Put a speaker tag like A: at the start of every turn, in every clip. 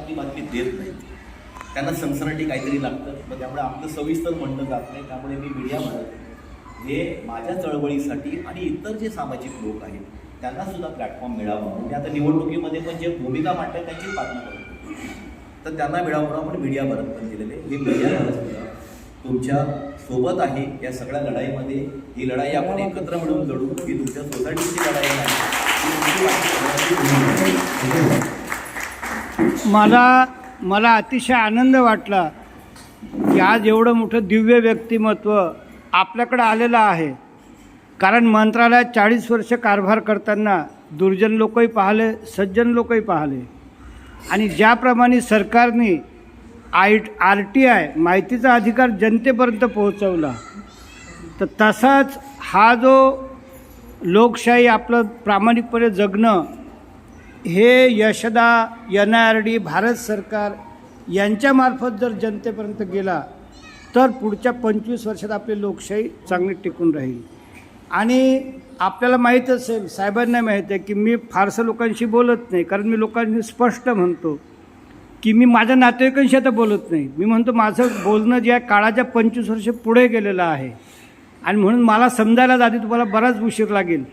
A: आपली बातमी देत नाही. त्यांना सनसनाटी काहीतरी लागतं. मग त्यामुळे आपलं सविस्तर म्हणणं जात नाही. त्यामुळे मी मीडिया म्हणत हे माझ्या चळवळीसाठी आणि इतर जे सामाजिक लोक आहेत त्यांना सुद्धा प्लॅटफॉर्म मिळावा. म्हणजे आता निवडणुकीमध्ये पण जे भूमिका मांडतात त्यांची बातमी करतो तर त्यांना मिळावं म्हणून आपण मीडिया भरत पण दिलेले. हे मीडिया तुमच्यासोबत आहे या सगळ्या लढाईमध्ये. ही लढाई आपण एकत्र मिळून लढू. ही तुमच्या सोसायटीची लढाई नाही ही तुमची वाटची भूमिका आहे.
B: मला मला अतिशय आनंद वाटला की आज एवढं मोठं दिव्य व्यक्तिमत्व आपल्याकडं आलेलं आहे. कारण मंत्रालयात चाळीस वर्ष कारभार करताना दुर्जन लोकही पाहिले सज्जन लोकही पाहिले. आणि ज्याप्रमाणे सरकारने आय आर टी आय माहितीचा अधिकार जनतेपर्यंत पोहोचवला तर तसाच हा जो लोकशाही आपलं प्रामाणिकपणे जगणं हे YASHADA N R D Bharat सरकार यांच्यामार्फत जर जनतेपर्यंत गेला तर पुढच्या पंचवीस वर्षात आपली लोकशाही चांगली टिकून राहील. आणि आपल्याला माहीत असेल साहेबांना माहीत आहे की मी फारसं लोकांशी बोलत नाही कारण मी लोकांनी स्पष्ट म्हणतो की मी माझ्या नातेवाईकांशी आता बोलत नाही. मी म्हणतो माझं बोलणं जे आहे काळाच्या पंचवीस वर्ष पुढे गेलेलं आहे. आणि म्हणून मला समजायला आधी तुम्हाला बराच उशीर लागेल.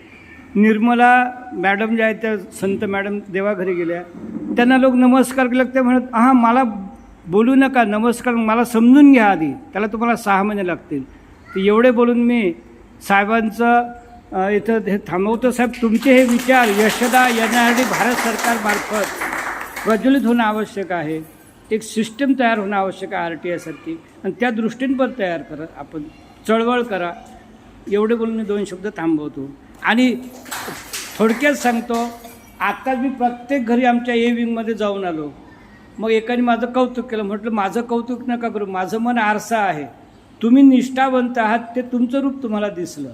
B: निर्मला मॅडम ज्या आहेत त्या संत मॅडम देवाघरी गेल्या. त्यांना लोक नमस्कार केले ते म्हणत हां मला बोलू नका नमस्कार मला समजून घ्या आधी. त्याला तुम्हाला सहा महिने लागतील. तर एवढे बोलून मी साहेबांचं इथं हे थांबवतो. साहेब तुमचे हे विचार यशदा येण्यासाठी भारत सरकारमार्फत प्रज्वलित होणं आवश्यक आहे. एक सिस्टम तयार होणं आवश्यक आहे आर टी आयसारखी. आणि त्या दृष्टीने पण तयार करा. आपण चळवळ करा. एवढे बोलून मी दोन शब्द थांबवतो. आणि थोडक्यात सांगतो आत्ताच मी प्रत्येक घरी आमच्या ए विंगमध्ये जाऊन आलो. मग एकाने माझं कौतुक केलं. म्हटलं माझं कौतुक नका करू. माझं मन आरसा आहे. तुम्ही निष्ठावंत आहात ते तुमचं रूप तुम्हाला दिसलं.